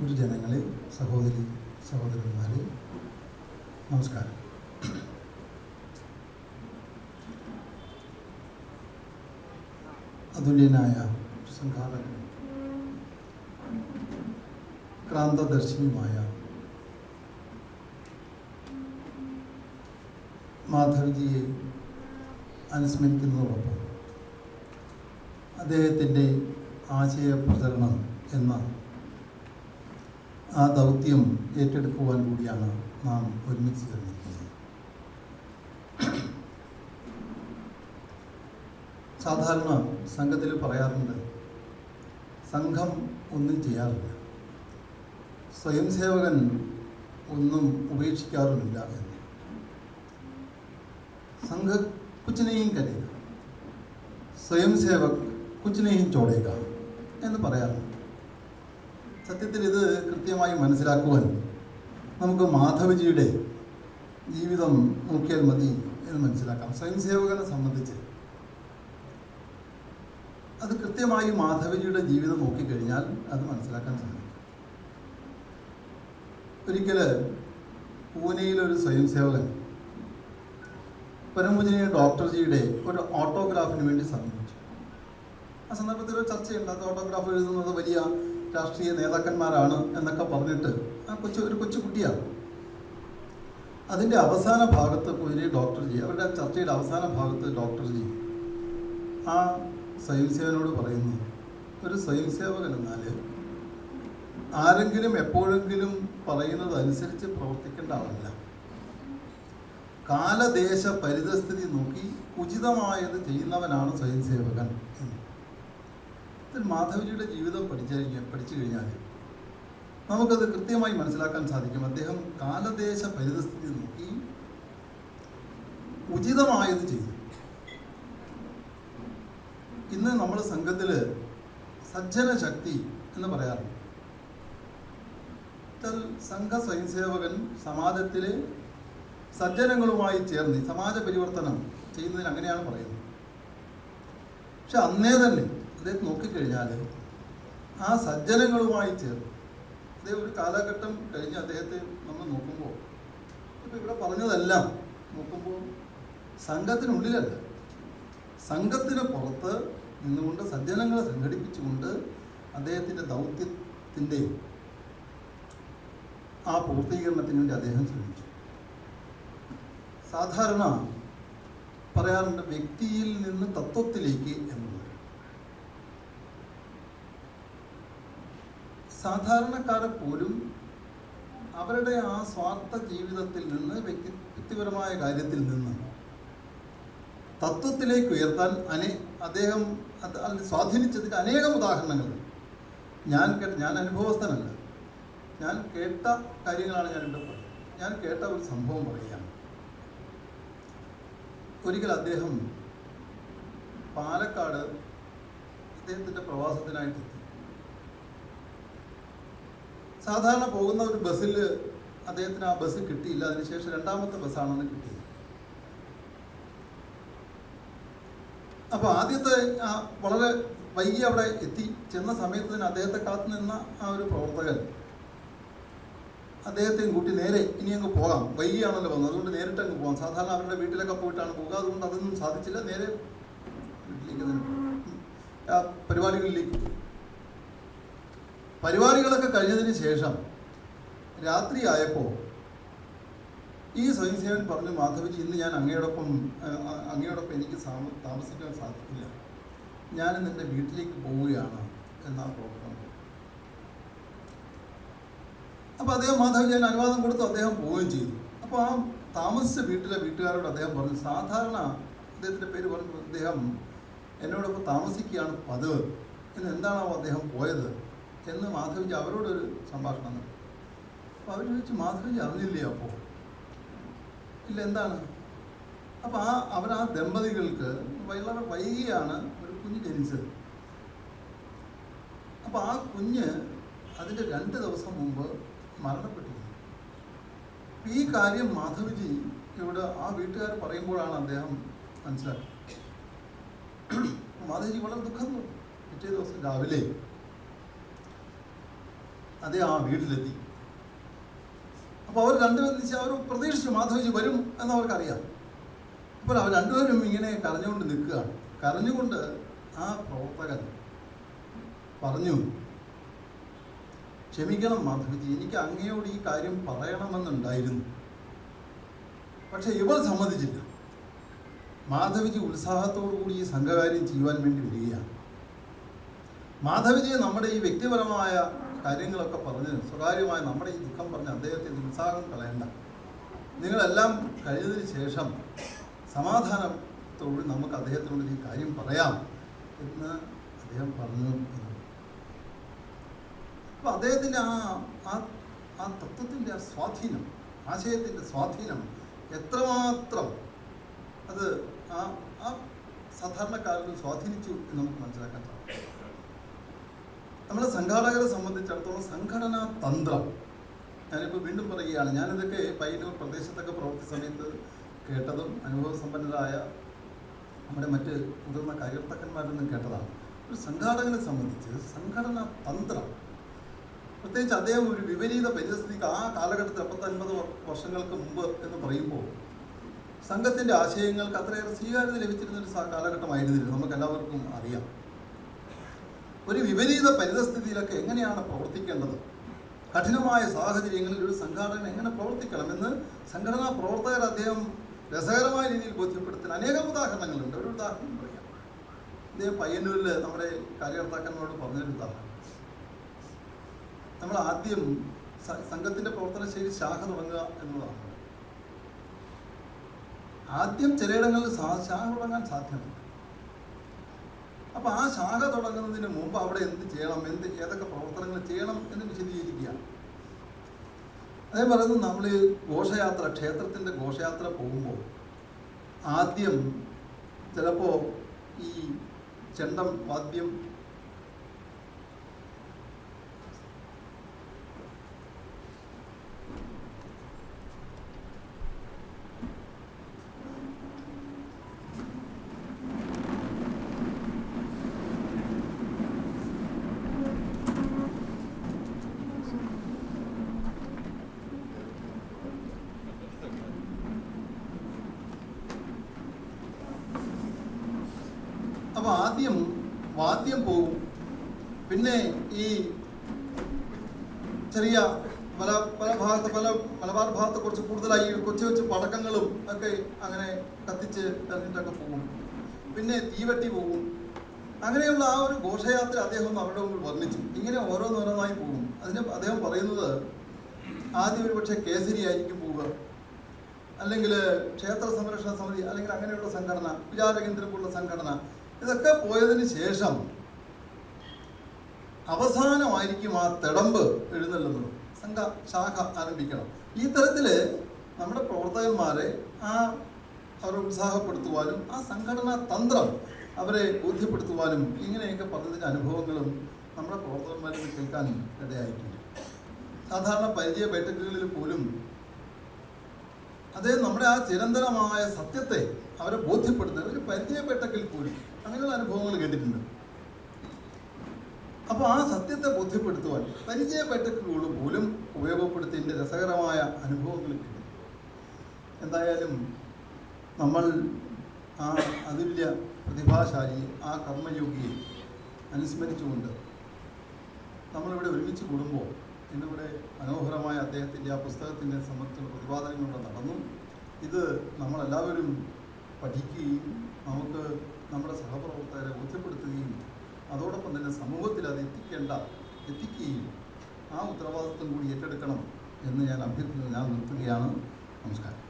ഗുരുജനങ്ങളെ സഹോദരി സഹോദരന്മാരെ നമസ്കാരം. അതുല്യനായ സംഘാടകൻ ക്രാന്തദർശിനിയുമായ മാധവ്ജിയെ അനുസ്മരിക്കുന്നതോടൊപ്പം അദ്ദേഹത്തിന്റെ ആശയ പ്രചരണം എന്ന ആ ദൗത്യം ഏറ്റെടുക്കുവാൻ കൂടിയാണ് നാം ഒരുമിച്ച് ചേർന്നിരിക്കുന്നത്. സാധാരണ സംഘത്തിൽ പറയാറുണ്ട് സംഘം ഒന്നും ചെയ്യാറില്ല. സ്വയം സേവകൻ ഒന്നും ഉപേക്ഷിക്കാറുമില്ല എന്ന്. സംഘ കുച്ചിനെയും കരയുക. സ്വയം സേവക് കുച്ചിനെയും ചോടേക്കാം എന്ന് പറയാറുണ്ട്. സത്യത്തിൽ ഇത് കൃത്യമായി മനസ്സിലാക്കുവാൻ നമുക്ക് മാധവജിയുടെ ജീവിതം നോക്കിയാൽ മതി എന്ന് മനസ്സിലാക്കാം. സ്വയം സേവകനെ സംബന്ധിച്ച്. അത് കൃത്യമായി മാധവജിയുടെ ജീവിതം നോക്കിക്കഴിഞ്ഞാൽ അത് മനസ്സിലാക്കാൻ സാധിക്കും. ഒരിക്കൽ പൂനെയിലൊരു സ്വയം സേവകൻ പരമപൂജനീയ ഡോക്ടർജിയുടെ ഒരു ഓട്ടോഗ്രാഫിന് വേണ്ടി സമീപിച്ചു. ആ സന്ദർഭത്തിൽ ഒരു ചർച്ചയുണ്ട്. അത് ഓട്ടോഗ്രാഫ് എഴുതുന്നത് വലിയ രാഷ്ട്രീയ നേതാക്കന്മാരാണ് എന്നൊക്കെ പറഞ്ഞിട്ട് ആ കൊച്ചു ഒരു കൊച്ചുകുട്ടിയാണ് അതിന്റെ അവസാന ഭാഗത്ത് ഡോക്ടർ ഡോക്ടർജി അവരുടെ ചർച്ചയുടെ അവസാന ഭാഗത്ത് ഡോക്ടർജി ആ സ്വയംസേവനോട് പറയുന്നു ഒരു സ്വയംസേവകൻ എന്നാൽ ആരെങ്കിലും എപ്പോഴെങ്കിലും പറയുന്നത് അനുസരിച്ച് പ്രവർത്തിക്കേണ്ട ആളല്ല. കാലദേശ പരിതസ്ഥിതി നോക്കി ഉചിതമായത് ചെയ്യുന്നവനാണ് സ്വയംസേവകൻ എന്ന്. മാധവജിയുടെ ജീവിതം പഠിച്ചു പഠിച്ചു കഴിഞ്ഞാൽ നമുക്കത് കൃത്യമായി മനസ്സിലാക്കാൻ സാധിക്കും. അദ്ദേഹം കാലദേശ പരിതസ്ഥിതി നോക്കി ഉചിതമായത് ചെയ്തു. ഇന്ന് നമ്മൾ സംഘത്തിൽ സജ്ജന ശക്തി എന്ന് പറയാറുണ്ട്. സംഘ സ്വയംസേവകൻ സമാജത്തിലെ സജ്ജനങ്ങളുമായി ചേർന്ന് സമാജ പരിവർത്തനം ചെയ്യുന്നതിന് അങ്ങനെയാണ് പറയുന്നത്. പക്ഷെ അന്നേ തന്നെ അദ്ദേഹം നോക്കിക്കഴിഞ്ഞാൽ ആ സജ്ജനങ്ങളുമായി ചേർന്ന് അദ്ദേഹം ഒരു കാലഘട്ടം കഴിഞ്ഞ് അദ്ദേഹത്തെ നമ്മൾ നോക്കുമ്പോൾ ഇപ്പം ഇവിടെ പറഞ്ഞതെല്ലാം നോക്കുമ്പോൾ സംഘത്തിനുള്ളിലല്ല. സംഘത്തിന് പുറത്ത് നിന്നുകൊണ്ട് സജ്ജനങ്ങളെ സംഘടിപ്പിച്ചുകൊണ്ട് അദ്ദേഹത്തിന്റെ ദൗത്യത്തിന്റെ ആ പൂർത്തീകരണത്തിന് വേണ്ടി അദ്ദേഹം ശ്രമിച്ചു. സാധാരണ പറയാറുണ്ട് വ്യക്തിയിൽ നിന്ന് തത്വത്തിലേക്ക് എന്നത് സാധാരണക്കാരെ പോലും അവരുടെ ആ സ്വാർത്ഥ ജീവിതത്തിൽ നിന്ന് വ്യക്തി വ്യക്തിപരമായ കാര്യത്തിൽ നിന്ന് തത്വത്തിലേക്ക് ഉയർത്താൻ അനേ അദ്ദേഹം സ്വാധീനിച്ചതിന്റെ അനേകം ഉദാഹരണങ്ങളുണ്ട് ഞാൻ കേട്ട ഞാൻ അനുഭവസ്ഥനല്ല. ഞാൻ കേട്ട കാര്യങ്ങളാണ് ഞാൻ ഇവിടെ പറയുന്നത് ഞാൻ കേട്ട ഒരു സംഭവം പറയുകയാണ്. ഒരിക്കൽ അദ്ദേഹം പാലക്കാട് അദ്ദേഹത്തിന്റെ പ്രവാസത്തിനായിട്ട് എത്തി സാധാരണ പോകുന്ന ഒരു ബസ്സിൽ അദ്ദേഹത്തിന് ആ ബസ് കിട്ടിയില്ല. അതിനുശേഷം രണ്ടാമത്തെ ബസ്സാണെന്ന് കിട്ടിയത് അപ്പോൾ ആദ്യത്തെ ആ വളരെ വൈകി അവിടെ എത്തി. ചെന്ന സമയത്ത് തന്നെ അദ്ദേഹത്തെ കാത്തു നിന്ന ആ ഒരു പ്രവർത്തകൻ അദ്ദേഹത്തെയും കൂട്ടി നേരെ ഇനി അങ്ങ് പോകാം. വൈകിയാണല്ലോ വന്നത്. അതുകൊണ്ട് നേരിട്ട് അങ്ങ് പോകാം. സാധാരണ അവരുടെ വീട്ടിലൊക്കെ പോയിട്ടാണ് പോകുക. അതുകൊണ്ട് അതൊന്നും സാധിച്ചില്ല. നേരെ വീട്ടിലേക്ക് തന്നെ. പരിപാടികളിലേക്ക്. പരിപാടികളൊക്കെ കഴിഞ്ഞതിന് ശേഷം രാത്രി ആയപ്പോൾ ഈ സ്വയംസേവൻ പറഞ്ഞു മാധവജി ഇന്ന് ഞാൻ അങ്ങയോടൊപ്പം അങ്ങയോടൊപ്പം എനിക്ക് താമസിക്കാൻ സാധിക്കില്ല. ഞാൻ എന്റെ വീട്ടിലേക്ക് പോവുകയാണ് എന്നാ പ്രോഗ്രാം അപ്പോൾ അദ്ദേഹം മാധവജി ഞാൻ അനുവാദം കൊടുത്തു അദ്ദേഹം പോവുകയും ചെയ്തു. അപ്പോൾ ആ താമസിച്ച വീട്ടിലെ വീട്ടുകാരോട് അദ്ദേഹം പറഞ്ഞു സാധാരണ അദ്ദേഹത്തിന്റെ പേര് പറഞ്ഞു അദ്ദേഹം എന്നോടൊപ്പം താമസിക്കുകയാണ് പതിവ്. എന്ന് എന്താണാവോ അദ്ദേഹം പോയത്? എന്ന് മാധവജി അവരോടൊരു സംഭാഷണം നടത്തി. അപ്പോൾ അവർ ചോദിച്ചു മാധവജി അറിഞ്ഞില്ലേ അപ്പോൾ ഇല്ല എന്താണ് അപ്പോൾ ആ അവർ ആ ദമ്പതികൾക്ക് വളരെ വൈകിയാണ് ഒരു കുഞ്ഞ് ജനിച്ചത്. അപ്പോൾ ആ കുഞ്ഞ് അതിന്റെ രണ്ട് ദിവസം മുമ്പ് മരണപ്പെട്ടിരുന്നു. ഈ കാര്യം മാധവിജി ഇവിടെ ആ വീട്ടുകാർ പറയുമ്പോഴാണ് അദ്ദേഹം മനസ്സിലാക്കി മാധവിജി വളരെ ദുഃഖം തോന്നും. പിറ്റേ ദിവസം രാവിലെ അദ്ദേഹം ആ വീട്ടിലെത്തി. അപ്പോൾ അവർ രണ്ടുപേരും അവർ പ്രതീക്ഷിച്ചു മാധവജി വരും എന്ന് അവർക്കറിയാം. അപ്പോൾ അവർ രണ്ടുപേരും ഇങ്ങനെ കരഞ്ഞുകൊണ്ട് നിൽക്കുകയാണ്. കരഞ്ഞുകൊണ്ട് ആ പ്രവർത്തകൻ പറഞ്ഞു ക്ഷമിക്കണം മാധവജി എനിക്ക് അങ്ങയോട് ഈ കാര്യം പറയണമെന്നുണ്ടായിരുന്നു. പക്ഷെ ഇവൾ സമ്മതിച്ചില്ല. മാധവജി ഉത്സാഹത്തോടു കൂടി ഈ സംഘകാര്യം ചെയ്യുവാൻ വേണ്ടി വരികയാണ്. മാധവജിയെ നമ്മുടെ ഈ വ്യക്തിപരമായ കാര്യങ്ങളൊക്കെ പറഞ്ഞ് സ്വകാര്യമായി നമ്മുടെ ഈ ദുഃഖം പറഞ്ഞ് അദ്ദേഹത്തിന്റെ ഉത്സാഹം കളയണ്ട നിങ്ങളെല്ലാം കഴിഞ്ഞതിന് ശേഷം സമാധാനത്തോട് നമുക്ക് അദ്ദേഹത്തിനോട് ഈ കാര്യം പറയാം എന്ന് അദ്ദേഹം പറഞ്ഞു. അപ്പോൾ അദ്ദേഹത്തിന്റെ ആ ആ ആ തത്വത്തിന്റെ ആ സ്വാധീനം ആശയത്തിന്റെ സ്വാധീനം എത്രമാത്രം അത് ആ ആ സാധാരണക്കാരിൽ സ്വാധീനിച്ചു എന്ന് നമുക്ക് മനസ്സിലാക്കാൻ സാധിക്കും നമ്മളെ സംഘാടകരെ സംബന്ധിച്ചിടത്തോളം സംഘടനാ തന്ത്രം. ഞാനിപ്പോൾ വീണ്ടും പറയുകയാണ് ഞാനിതൊക്കെ പയ്യന്നൂർ പ്രദേശത്തൊക്കെ പ്രവർത്തി സമയത്ത് കേട്ടതും അനുഭവസമ്പന്നരായ നമ്മുടെ മറ്റ് മുതിർന്ന കാര്യകർത്താക്കന്മാരിൽ നിന്നും കേട്ടതാണ്. ഒരു സംഘാടകനെ സംബന്ധിച്ച് സംഘടനാ തന്ത്രം. പ്രത്യേകിച്ച് അദ്ദേഹം ഒരു വിപരീത പരിസ്ഥിതിക്ക് ആ കാലഘട്ടത്തിൽ എൺപത്തൻപത് വർഷങ്ങൾക്ക് മുമ്പ് എന്ന് പറയുമ്പോൾ സംഘത്തിന്റെ ആശയങ്ങൾക്ക് അത്രയേറെ സ്വീകാര്യത ലഭിച്ചിരുന്ന ഒരു കാലഘട്ടമായിരുന്നില്ല. നമുക്ക് എല്ലാവർക്കും അറിയാം. ഒരു വിപരീത പരിതസ്ഥിതിയിലൊക്കെ എങ്ങനെയാണ് പ്രവർത്തിക്കേണ്ടത്? കഠിനമായ സാഹചര്യങ്ങളിൽ ഒരു സംഘാടകൻ എങ്ങനെ പ്രവർത്തിക്കണമെന്ന് സംഘടനാ പ്രവർത്തകർ അദ്ദേഹം രസകരമായ രീതിയിൽ ബോധ്യപ്പെടുത്തുന്ന അനേകം ഉദാഹരണങ്ങളുണ്ട്. ഒരു ഉദാഹരണം പറയാം. ഇദ്ദേഹം പയ്യന്നൂരിൽ നമ്മുടെ കാര്യകർത്താക്കന്മാരോട് പറഞ്ഞൊരു ഉദാഹരണം. നമ്മൾ ആദ്യം സംഘത്തിന്റെ പ്രവർത്തന ശൈലി ശാഖ തുടങ്ങുക എന്നുള്ളതാണ്. ആദ്യം ചിലയിടങ്ങളിൽ ശാഖ തുടങ്ങാൻ സാധ്യമല്ല. അപ്പൊ ആ ശാഖ തുടങ്ങുന്നതിന് മുമ്പ് അവിടെ എന്ത് ചെയ്യണം? എന്ത് ഏതൊക്കെ പ്രവർത്തനങ്ങൾ ചെയ്യണം എന്ന് വിശദീകരിക്കുകയാണ്. അതേ പറയുന്നത് നമ്മൾ ഘോഷയാത്ര ക്ഷേത്രത്തിന്റെ ഘോഷയാത്ര പോകുമ്പോൾ ആദ്യം ചിലപ്പോൾ ഈ ചെണ്ടം വാദ്യം അപ്പോൾ ആദ്യം വാദ്യം പോകും പിന്നെ ഈ ചെറിയ പല പല ഭാഗത്ത് പല മലബാർ ഭാഗത്ത് കുറച്ച് കൂടുതലായി കൊച്ചു കൊച്ചു പടക്കങ്ങളും ഒക്കെ അങ്ങനെ കത്തിച്ച് തന്നിട്ടൊക്കെ പോകും പിന്നെ തീവട്ടി പോകും അങ്ങനെയുള്ള ആ ഒരു ഘോഷയാത്ര അദ്ദേഹം അവരുടെ മുമ്പിൽ വർണിച്ചു. ഇങ്ങനെ ഓരോന്നോരോന്നായി പോകും അതിന് അദ്ദേഹം പറയുന്നത് ആദ്യം ഒരു പക്ഷേ കേസരി ആയിരിക്കും പോവുക. അല്ലെങ്കിൽ ക്ഷേത്ര സംരക്ഷണ സമിതി അല്ലെങ്കിൽ അങ്ങനെയുള്ള സംഘടന വിചാരകേന്ദ്രം പോലുള്ള സംഘടന ഇതൊക്കെ പോയതിന് ശേഷം അവസാനമായിരിക്കും ആ തിടമ്പ് എഴുന്നള്ളുന്നത്. സംഘ ശാഖ ആരംഭിക്കണം. ഈ തരത്തിൽ നമ്മുടെ പ്രവർത്തകന്മാരെ ആ അവരെ ഉത്സാഹപ്പെടുത്തുവാനും ആ സംഘടനാ തന്ത്രം അവരെ ബോധ്യപ്പെടുത്തുവാനും ഇങ്ങനെയൊക്കെ പറഞ്ഞതിന്റെ അനുഭവങ്ങളും നമ്മുടെ പ്രവർത്തകന്മാരിൽ നിന്ന് കേൾക്കാൻ ഇടയായിട്ടുണ്ട്. സാധാരണ പരിചയ ബൈഠക്കുകളിൽ പോലും അത് നമ്മുടെ ആ ചിരന്തനമായ സത്യത്തെ അവരെ ബോധ്യപ്പെടുത്തുന്ന ഒരു പരിചയപ്പെട്ടെങ്കിൽ പോലും അങ്ങനെയുള്ള അനുഭവങ്ങൾ കേട്ടിട്ടുണ്ട്. അപ്പോൾ ആ സത്യത്തെ ബോധ്യപ്പെടുത്തുവാൻ പരിചയപ്പെട്ടെക്കുകൾ പോലും ഉപയോഗപ്പെടുത്തിയതിന്റെ രസകരമായ അനുഭവങ്ങൾ കിട്ടി എന്തായാലും നമ്മൾ ആ അതുല്യ പ്രതിഭാശാലി ആ കർമ്മയോഗിയെ അനുസ്മരിച്ചുകൊണ്ട് നമ്മളിവിടെ ഒരുമിച്ച് കൂടുമ്പോൾ ഇന്നിവിടെ മനോഹരമായ അദ്ദേഹത്തിന്റെ ആ പുസ്തകത്തിന്റെ സംബന്ധിച്ചുള്ള പ്രതിപാദനങ്ങളിലൂടെ നടന്നു. ഇത് നമ്മളെല്ലാവരും പഠിക്കുകയും നമുക്ക് നമ്മുടെ സഹപ്രവർത്തകരെ ബോധ്യപ്പെടുത്തുകയും അതോടൊപ്പം തന്നെ സമൂഹത്തിൽ അത് എത്തിക്കേണ്ട എത്തിക്കുകയും ആ ഉത്തരവാദിത്വം കൂടി ഏറ്റെടുക്കണം എന്ന് ഞാൻ അഭ്യർത്ഥിക്കുന്നു. ഞാൻ നിർത്തുകയാണ്. നമസ്കാരം.